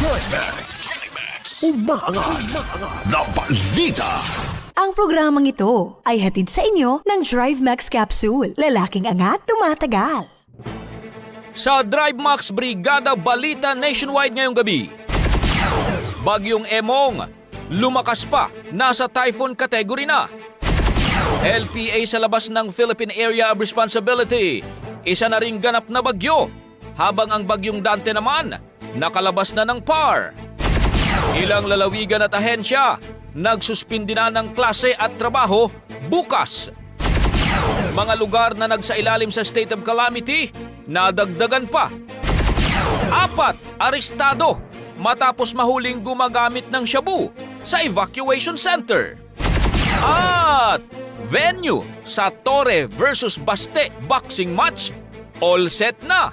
Drive Max. Umaangat na balita. Ang programang ito ay hatid sa inyo ng Drive Max Capsule. Lalaking angat, tumatagal. Sa Drive Max Brigada Balita Nationwide ngayong gabi. Bagyong Emong, lumakas pa, nasa typhoon category na. LPA sa labas ng Philippine Area of Responsibility, isa na ring ganap na bagyo, habang ang bagyong Dante naman, nakalabas na ng PAR. Ilang lalawigan at ahensya, nagsuspindi na ng klase at trabaho bukas. Mga lugar na nagsailalim sa state of calamity, nadagdagan pa. Apat, arestado matapos mahuling gumagamit ng shabu sa evacuation center. At venue sa Torre versus Baste boxing match, all set na.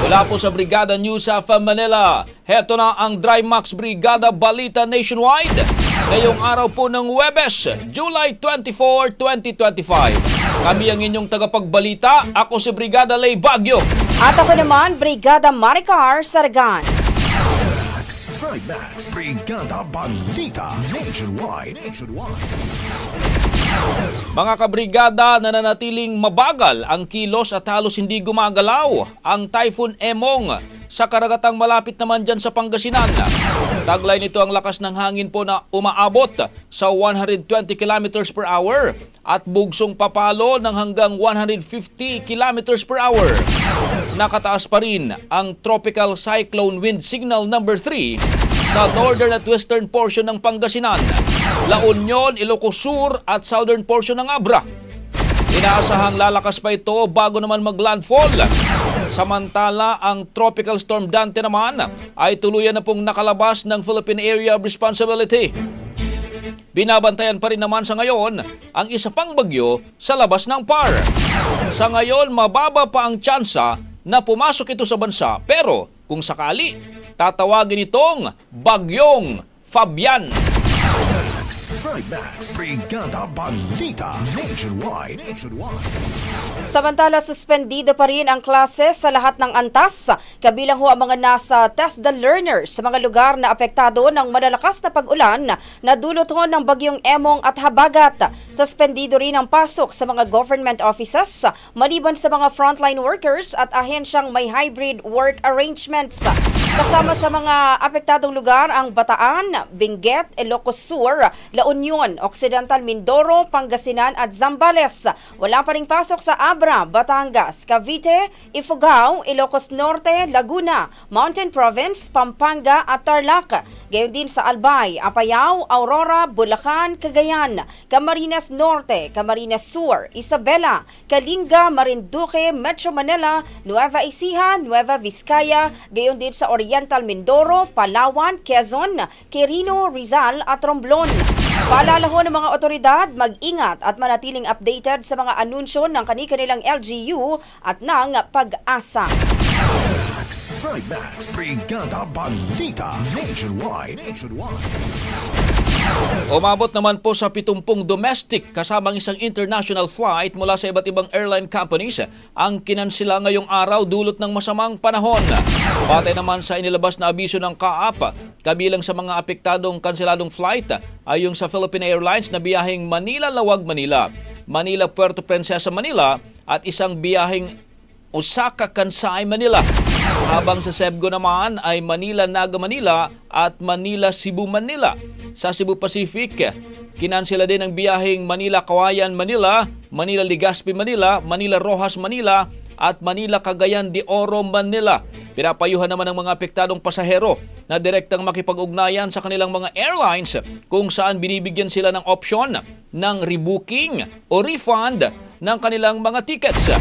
Mula po sa Brigada News of Manila, heto na ang Dry Max Brigada Balita Nationwide. Ngayong araw po ng Webes, July 24, 2025. Kami ang inyong tagapagbalita. Ako si Brigada Lay Bagyo. At ako naman, Brigada Maricar Sargan. Max. Thrive Max. Brigada Balita Nationwide. Nationwide. Mga kabrigada, nananatiling mabagal ang kilos at halos hindi gumagalaw ang Typhoon Emong sa karagatang malapit naman dyan sa Pangasinan. Taglay nito ang lakas ng hangin po na umaabot sa 120 km per hour at bugsong papalo ng hanggang 150 km per hour. Nakataas pa rin ang Tropical Cyclone Wind Signal number 3 sa northern at western portion ng Pangasinan, La Union, Ilocos Sur at southern portion ng Abra. Inaasahang lalakas pa ito bago naman maglandfall Samantala, ang Tropical Storm Dante naman ay tuluyan na pong nakalabas ng Philippine Area of Responsibility. Binabantayan pa rin naman sa ngayon ang isa pang bagyo sa labas ng PAR. Sa ngayon, mababa pa ang tsansa na pumasok ito sa bansa pero kung sakali, tatawagin itong Bagyong Fabian. Trimax. Brigada Balita. Nationwide. Samantala, suspendido pa rin ang klase sa lahat ng antas, kabilang ho ang mga nasa test the learners sa mga lugar na apektado ng malalakas na pag-ulan na dulot ho ng bagyong Emong at Habagat. Suspendido rin ang pasok sa mga government offices, maliban sa mga frontline workers at ahensyang may hybrid work arrangements. Kasama sa mga apektadong lugar ang Bataan, Benguet, Ilocos Sur, La Union, Occidental Mindoro, Pangasinan at Zambales. Wala pa ring pasok sa Abra, Batangas, Cavite, Ifugao, Ilocos Norte, Laguna, Mountain Province, Pampanga at Tarlac. Gayon din sa Albay, Apayao, Aurora, Bulacan, Cagayan, Camarines Norte, Camarines Sur, Isabela, Kalinga, Marinduque, Metro Manila, Nueva Ecija, Nueva Vizcaya, gayon din sa Oriental Mindoro, Palawan, Quezon, Quirino, Rizal at Romblon. Paalala ho ng mga otoridad, mag-ingat at manatiling updated sa mga anunsyo ng kani-kanilang LGU at ng pag-asa. Trimax. Brigada Balita. Nationwide. Nationwide. Umabot naman po sa 70 domestic kasamang isang international flight mula sa iba't ibang airline companies ang kinansila ngayong araw dulot ng masamang panahon. Patay naman sa inilabas na abiso ng kaap, kabilang sa mga apektadong kanseladong flight ay yung sa Philippine Airlines na biyaheng Manila-Lawag, Manila, Manila-Puerto Princesa, Manila at isang biyaheng Osaka, Kansai, Manila. Habang sa Sebgo naman ay Manila, Naga, Manila at Manila, Cebu, Manila. Sa Cebu Pacific, kinansela din ang biyaheng Manila, Kawayan, Manila, At Manila, Cagayan de Oro, Manila. Pinapayuhan naman ng mga apektadong pasahero na direktang makipag-ugnayan sa kanilang mga airlines kung saan binibigyan sila ng opsyon ng rebooking o refund ng kanilang mga tickets.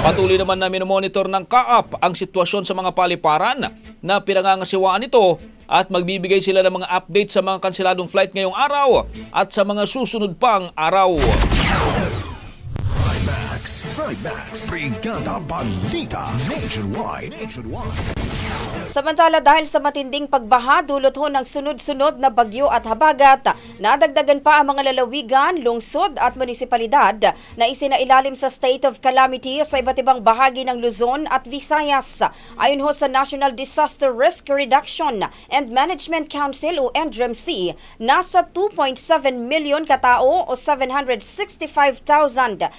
Patuloy naman na minomonitor ng CAAP ang sitwasyon sa mga paliparan na pinangangasiwaan nito at magbibigay sila ng mga update sa mga kanseladong flight ngayong araw at sa mga susunod pang araw. Trimax. Brigada Balita. Nationwide. Nationwide. Samantala dahil sa matinding pagbaha dulot ho ng sunod-sunod na bagyo at habagat, nadagdagan pa ang mga lalawigan, lungsod at munisipalidad na isinailalim sa state of calamity sa iba't ibang bahagi ng Luzon at Visayas. Ayon ho sa National Disaster Risk Reduction and Management Council o NDRMC, nasa 2.7 milyon katao o 765,869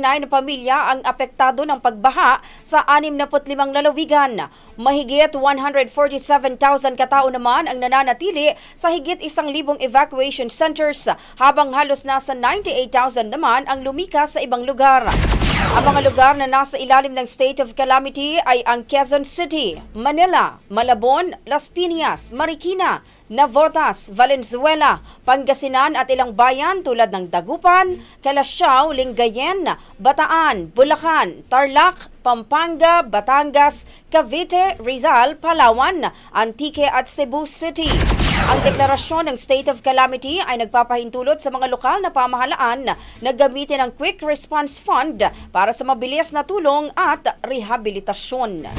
na pamilya ang apektado ng pagbaha sa 65 lalawigan. Mahigit 147,000 katao naman ang nananatili sa higit isang libong evacuation centers habang halos nasa 98,000 naman ang lumikas sa ibang lugar. Ang mga lugar na nasa ilalim ng state of calamity ay ang Quezon City, Manila, Malabon, Las Piñas, Marikina, Navotas, Valenzuela, Pangasinan at ilang bayan tulad ng Dagupan, Calasiao, Lingayen, Bataan, Bulacan, Tarlac, Pampanga, Batangas, Cavite, Rizal, Palawan, Antique at Cebu City. Ang deklarasyon ng state of calamity ay nagpapahintulot sa mga lokal na pamahalaan na gamitin ang Quick Response Fund para sa mabilis na tulong at rehabilitasyon.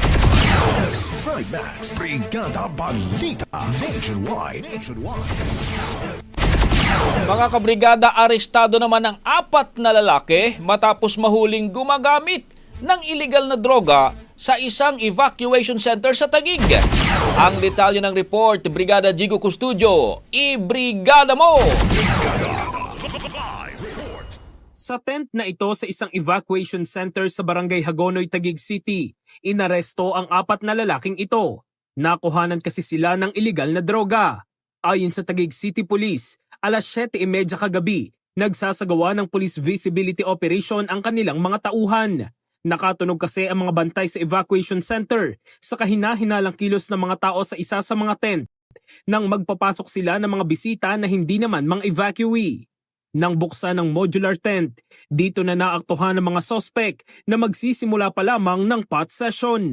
Trimax. Brigada Balita. Nationwide. Nationwide. Mga kabrigada, arestado naman ang apat na lalaki matapos mahuling gumagamit ng illegal na droga sa isang evacuation center sa Taguig. Ang detalye ng report, Brigada Jigo Custudio, i-brigada mo! Sa tent na ito sa isang evacuation center sa Barangay Hagonoy, Taguig City, inaresto ang apat na lalaking ito. Nakuhanan kasi sila ng iligal na droga. Ayon sa Taguig City Police, alas 7.30 kagabi, nagsasagawa ng police visibility operation ang kanilang mga tauhan. Nakatunog kasi ang mga bantay sa evacuation center sa kahina-hinalang kilos ng mga tao sa isa sa mga tent nang magpapasok sila ng mga bisita na hindi naman mga evacuee. Nang buksan ng modular tent, dito na naaktuhan ng mga sospek na magsisimula pa lamang ng pot session.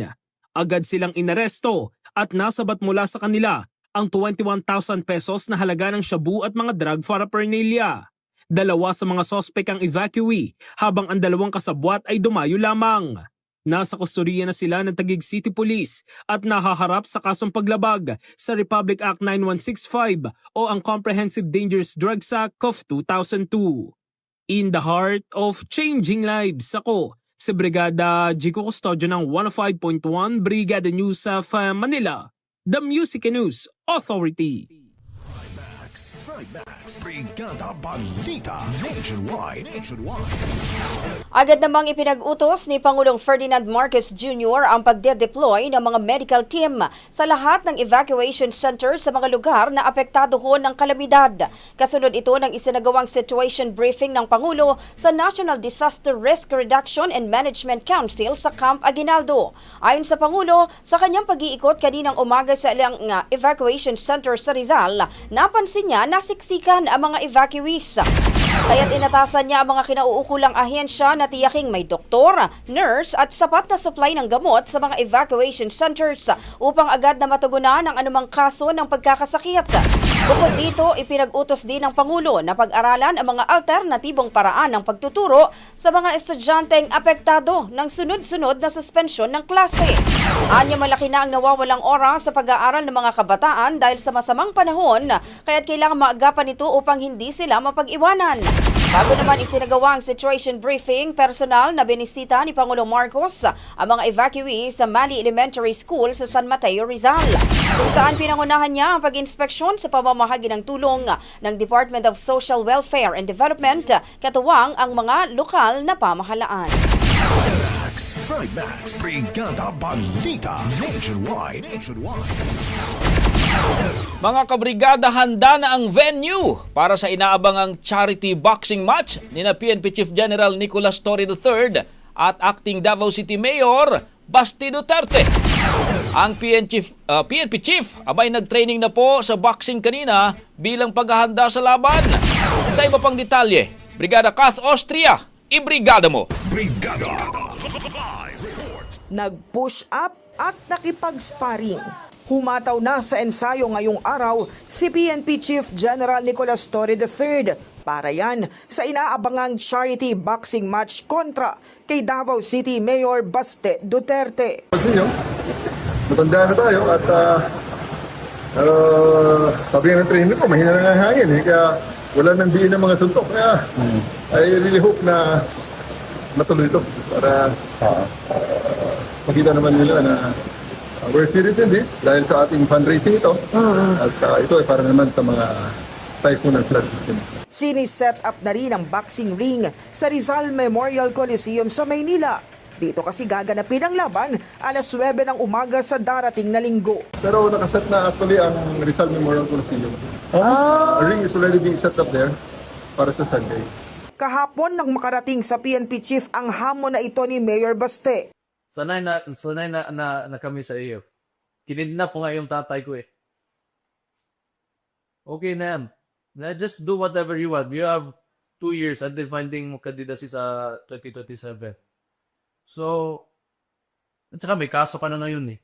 Agad silang inaresto at nasabat mula sa kanila ang 21,000 pesos na halaga ng shabu at mga drug paraphernalia. Dalawa sa mga sospek ang evacuee habang ang dalawang kasabwat ay dumayo lamang. Nasa kustodiya na sila ng Taguig City Police at nahaharap sa kasong paglabag sa Republic Act 9165 o ang Comprehensive Dangerous Drugs Act of 2002. In the heart of changing lives, ako si Brigada Jico Custodio ng 105.1 Brigada News of Manila, the Music and News Authority. Trimax. Brigada Balita. Nationwide. Nationwide. Agad namang ipinag-utos ni Pangulong Ferdinand Marcos Jr. ang pagde-deploy ng mga medical team sa lahat ng evacuation center sa mga lugar na apektado ho ng kalamidad. Kasunod ito ng isinagawang situation briefing ng Pangulo sa National Disaster Risk Reduction and Management Council sa Camp Aguinaldo. Ayon sa Pangulo, sa kanyang pag-iikot kaninang umaga sa ilang uh, evacuation center sa Rizal, napansin niya na siksikan ang mga evacuees. Kaya't inatasan niya ang mga kinauukulang ahensya na tiyaking may doktor, nurse at sapat na supply ng gamot sa mga evacuation centers upang agad na matugunan ang anumang kaso ng pagkakasakit. Bukod dito, ipinag-utos din ng Pangulo na pag-aralan ang mga alternatibong paraan ng pagtuturo sa mga estudyanteng apektado ng sunod-sunod na suspensyon ng klase. Anya malaki na ang nawawalang oras sa pag-aaral ng mga kabataan dahil sa masamang panahon, kaya't kailangan maagapan ito upang hindi sila mapag-iwanan. Bago naman isinagawa ang situation briefing, personal na binisita ni Pangulong Marcos ang mga evacuees sa Mali Elementary School sa San Mateo, Rizal. Kung saan pinangunahan niya ang pag-inspeksyon sa pamamahagi ng tulong ng Department of Social Welfare and Development, katuwang ang mga lokal na pamahalaan. Trimax. Trimax. Brigada Balita. Nationwide. Nationwide. Mga kabrigada, handa na ang venue para sa inaabangang charity boxing match ni na PNP Chief General Nicolas Torre III at acting Davao City Mayor Basti Duterte. Ang PN Chief, uh, PNP Chief abay nag-training na po sa boxing kanina bilang paghahanda sa laban. Sa iba pang detalye, Brigada Kath Austria, ibrigada mo! Brigada. Nag-push up at nakipag-sparring. Humataw na sa ensayo ngayong araw si PNP Chief General Nicolas Torre III para yan sa inaabangang charity boxing match kontra kay Davao City Mayor Baste Duterte. Pansin nyo, matanda na tayo at uh, uh, sabi nga ng trainer ko, mahina na nga ang hangin eh, kaya wala nang diin ng mga suntok. Kaya I really hope na matuloy ito para uh, makita naman nila na uh, we're serious in this dahil sa ating fundraising ito. At uh, ito ay para naman sa mga typhoon and flood victims. Siniset up na rin ang boxing ring sa Rizal Memorial Coliseum sa Maynila. Dito kasi gaganapin ang laban alas 9 ng umaga sa darating na linggo. Pero nakaset na actually ang Rizal Memorial Coliseum. Ah. A ring is already being set up there para sa Sunday. Kahapon nang makarating sa PNP chief ang hamon na ito ni Mayor Baste. sanay na sanay na, na, na kami sa iyo. Kinidnap ko nga yung tatay ko eh. Okay na yan. Na just do whatever you want. You have two years until finding mo candidacy sa 2027. So, at saka may kaso ka na ngayon eh.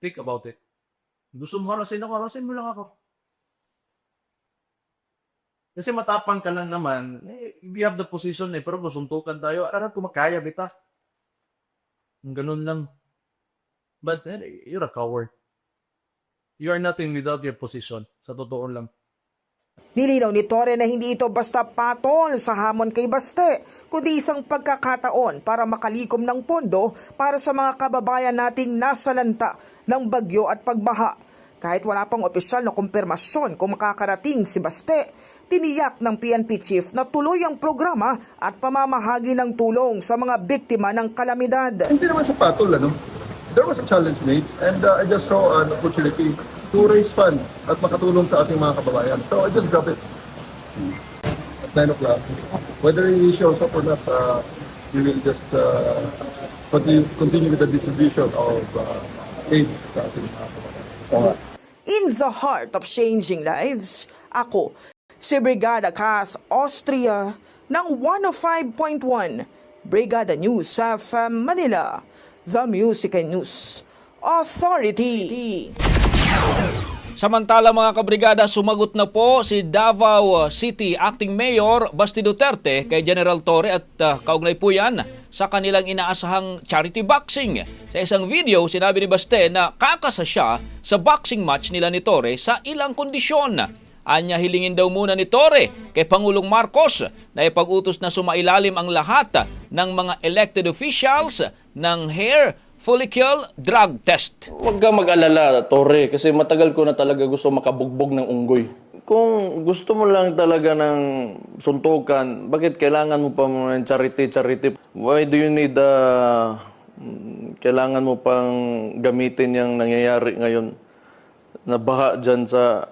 Think about it. Gusto mo harasin ako, harasin mo lang ako. Kasi matapang ka lang naman, eh, we have the position eh, pero gusuntukan tayo, aram ko makaya, bita. Ganun lang. But eh, you're a coward. You are nothing without your position. Sa totoo lang. Nilinaw ni Torre na hindi ito basta patol sa hamon kay Baste, kundi isang pagkakataon para makalikom ng pondo para sa mga kababayan nating nasalanta ng bagyo at pagbaha. Kahit wala pang opisyal na kumpirmasyon kung makakarating si Baste, tiniyak ng PNP chief na tuloy ang programa at pamamahagi ng tulong sa mga biktima ng kalamidad. Hindi naman sa patol, ano? There was a challenge made and uh, I just saw an opportunity to raise funds at makatulong sa ating mga kababayan. So I just grabbed it at 9 o'clock. Whether he shows up or not, uh, we will just uh, continue, continue with the distribution of uh, aid sa ating mga kababayan. In the heart of changing lives, ako, si Brigada Cas Austria ng 105.1 Brigada News FM Manila, The Music and News Authority. Samantala mga kabrigada, sumagot na po si Davao City Acting Mayor Basti Duterte kay General Torre at uh, kaugnay po yan sa kanilang inaasahang charity boxing. Sa isang video, sinabi ni Baste na kakasa siya sa boxing match nila ni Torre sa ilang kondisyon. Anya hilingin daw muna ni Torre kay Pangulong Marcos na ipag-utos na sumailalim ang lahat ng mga elected officials ng hair follicle drug test. Huwag ka mag-alala, Torre, kasi matagal ko na talaga gusto makabugbog ng unggoy. Kung gusto mo lang talaga ng suntukan, bakit kailangan mo pa ng charity-charity? Why do you need, uh, mm, kailangan mo pang gamitin yung nangyayari ngayon na baha dyan sa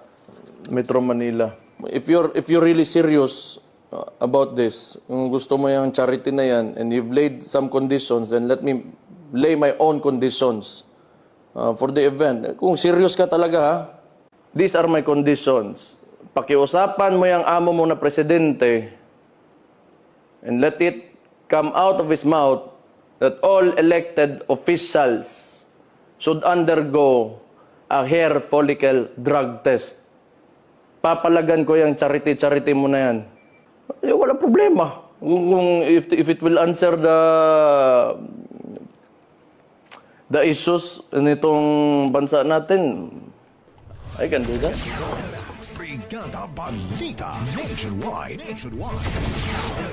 Metro Manila? If you're, if you're really serious uh, about this, kung gusto mo yung charity na yan, and you've laid some conditions, then let me lay my own conditions uh, for the event. Kung serious ka talaga ha, these are my conditions. Pakiusapan mo yung amo mo na presidente and let it come out of his mouth that all elected officials should undergo a hair follicle drug test. Papalagan ko yung charity-charity mo na yan. Eh, wala problema. Kung, if, if it will answer the the issues nitong bansa natin, I can do. Brigada Balita Nationwide. Nationwide.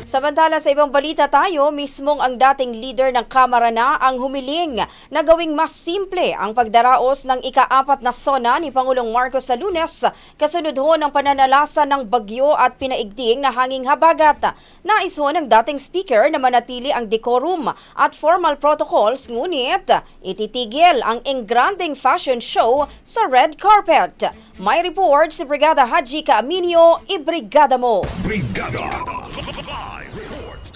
Samantala sa ibang balita tayo, mismong ang dating leader ng Kamara na ang humiling na gawing mas simple ang pagdaraos ng ikaapat na sona ni Pangulong Marcos sa lunes kasunod ho ng pananalasa ng bagyo at pinaigting na hanging habagat. Nais ho ng dating speaker na manatili ang decorum at formal protocols ngunit ititigil ang engranding fashion show sa red carpet. May report si Brigada Haji Kaaminio, ibrigada mo! Brigada.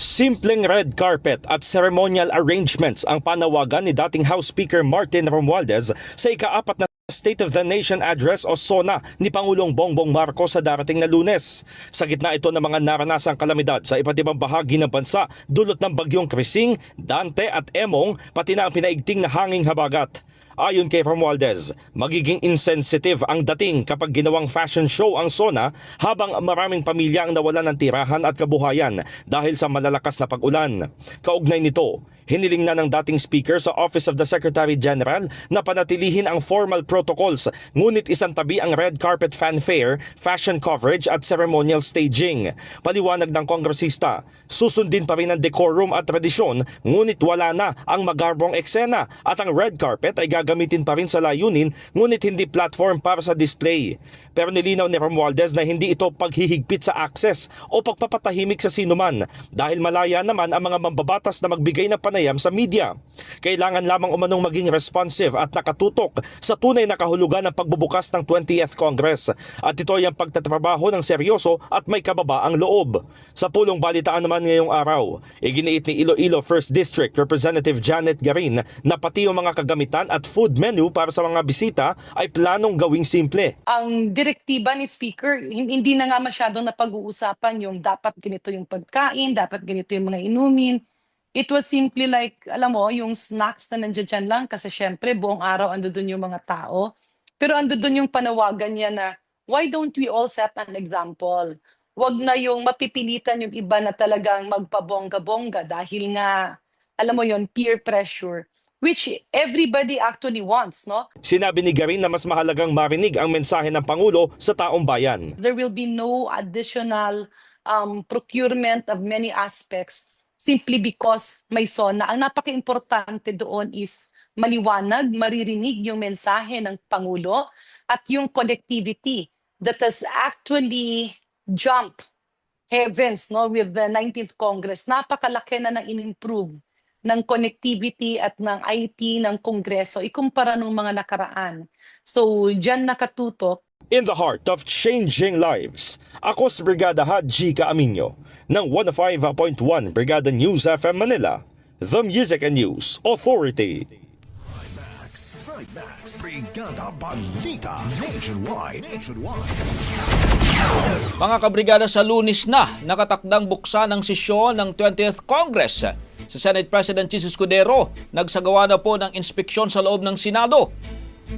Simpleng red carpet at ceremonial arrangements ang panawagan ni dating House Speaker Martin Romualdez sa ikaapat na State of the Nation Address o SONA ni Pangulong Bongbong Marcos sa darating na lunes. Sa gitna ito ng mga naranasang kalamidad sa iba't ibang bahagi ng bansa dulot ng bagyong Krising, Dante at Emong pati na ang pinaigting na hanging habagat. Ayon kay Romualdez, magiging insensitive ang dating kapag ginawang fashion show ang SONA habang maraming pamilya ang nawalan ng tirahan at kabuhayan dahil sa malalakas na pag-ulan. Kaugnay nito, hiniling na ng dating speaker sa Office of the Secretary General na panatilihin ang formal protocols ngunit isang tabi ang red carpet fanfare, fashion coverage at ceremonial staging. Paliwanag ng kongresista, susundin pa rin ang decorum at tradisyon ngunit wala na ang magarbong eksena at ang red carpet ay gagamitin pa rin sa layunin ngunit hindi platform para sa display. Pero nilinaw ni Romualdez na hindi ito paghihigpit sa access o pagpapatahimik sa sinuman dahil malaya naman ang mga mambabatas na magbigay ng panayam sa media. Kailangan lamang umanong maging responsive at nakatutok sa tunay na kahulugan ng pagbubukas ng 20th Congress at ito ay ang pagtatrabaho ng seryoso at may kababaang loob. Sa pulong balitaan naman ngayong araw, iginiit ni Iloilo 1st District Representative Janet Garin na pati yung mga kagamitan at food menu para sa mga bisita ay planong gawing simple. ang direktiba ni speaker hin- hindi na nga masyadong napag-uusapan yung dapat ganito yung pagkain, dapat ganito yung mga inumin. It was simply like, alam mo, yung snacks na nandiyan dyan lang kasi syempre buong araw ando doon yung mga tao. Pero ando doon yung panawagan niya na why don't we all set an example? Wag na yung mapipilitan yung iba na talagang magpabongga-bongga dahil nga, alam mo yon peer pressure which everybody actually wants, no? Sinabi ni Garin na mas mahalagang marinig ang mensahe ng Pangulo sa taong bayan. there will be no additional um, procurement of many aspects simply because may SONA. Ang napaka-importante doon is maliwanag, maririnig yung mensahe ng Pangulo at yung connectivity that has actually jumped heavens no, with the 19th Congress. Napakalaki na nang in-improve ng connectivity at ng IT ng Kongreso ikumpara nung mga nakaraan. So, dyan nakatutok In the heart of changing lives, ako si Brigada Haji Kaaminyo ng 105.1 Brigada News FM Manila, The Music and News Authority. Drive Max. Brigada Balita Nationwide. Nationwide. Mga kabrigada sa lunis na nakatakdang buksan ang sesyon ng 20th Congress. Sa Senate President Jesus Escudero, nagsagawa na po ng inspeksyon sa loob ng Senado.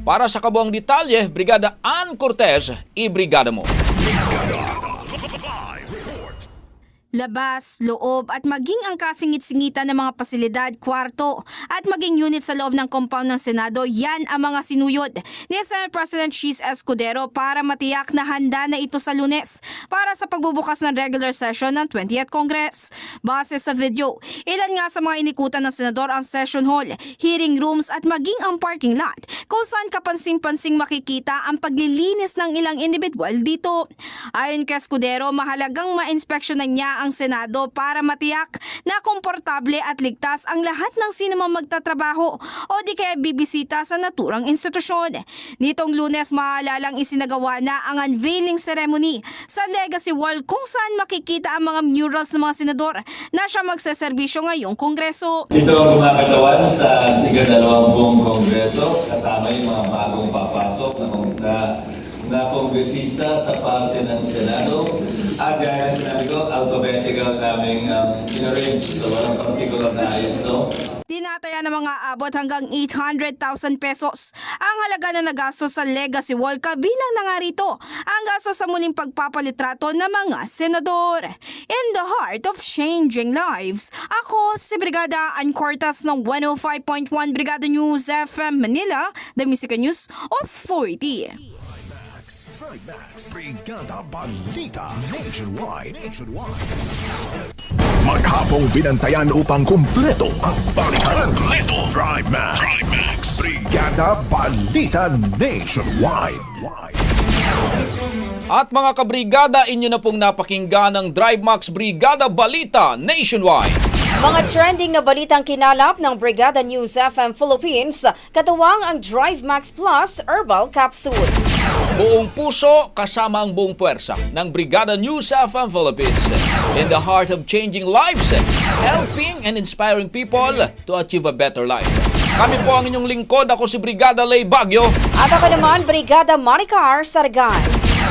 Para sa kabuang detalye, Brigada Ann Cortez, i-brigada mo. Labas, loob at maging ang kasingit-singitan ng mga pasilidad, kwarto at maging unit sa loob ng compound ng Senado, yan ang mga sinuyod ni Senate President Cheese Escudero para matiyak na handa na ito sa lunes para sa pagbubukas ng regular session ng 20th Congress. Base sa video, ilan nga sa mga inikutan ng senador ang session hall, hearing rooms at maging ang parking lot kung saan kapansing-pansing makikita ang paglilinis ng ilang individual dito. Ayon kay Escudero, mahalagang ma-inspeksyonan niya ang Senado para matiyak na komportable at ligtas ang lahat ng sinumang magtatrabaho o di kaya bibisita sa naturang institusyon. Nitong lunes maalalang isinagawa na ang unveiling ceremony sa Legacy Wall kung saan makikita ang mga murals ng mga senador na siya magseserbisyo ngayong kongreso. Ito ang gumagatawan sa ika-dalawampung kongreso kasama yung mga bagong papasok na, na, na kongresista sa parte ng Senado. At gaya sinabi ko, alphabetical naming um, in-arrange. So walang particular na ayos to. Tinataya ng mga abot hanggang 800,000 pesos ang halaga na nagastos sa Legacy Wall kabilang na nga ang gastos sa muling pagpapalitrato ng mga senador. In the heart of changing lives, ako si Brigada Ancortas ng 105.1 Brigada News FM Manila, the Music News Authority. Drive Max. Brigada Balita Nationwide. Nationwide. Maghapong binantayan upang kumpleto ang balitan. Kumpleto. Drive Max. Drive Max. Brigada Balita Nationwide. At mga kabrigada, inyo na pong napakinggan ng Drive Max Brigada Balita Nationwide. Mga trending na balitang kinalap ng Brigada News FM Philippines, katuwang ang Drive Max Plus Herbal Capsule. Buong puso kasama ang buong puwersa ng Brigada News FM Philippines. In the heart of changing lives, helping and inspiring people to achieve a better life. Kami po ang inyong lingkod. Ako si Brigada Lay Bagyo. At ako naman, Brigada Maricar Sargan.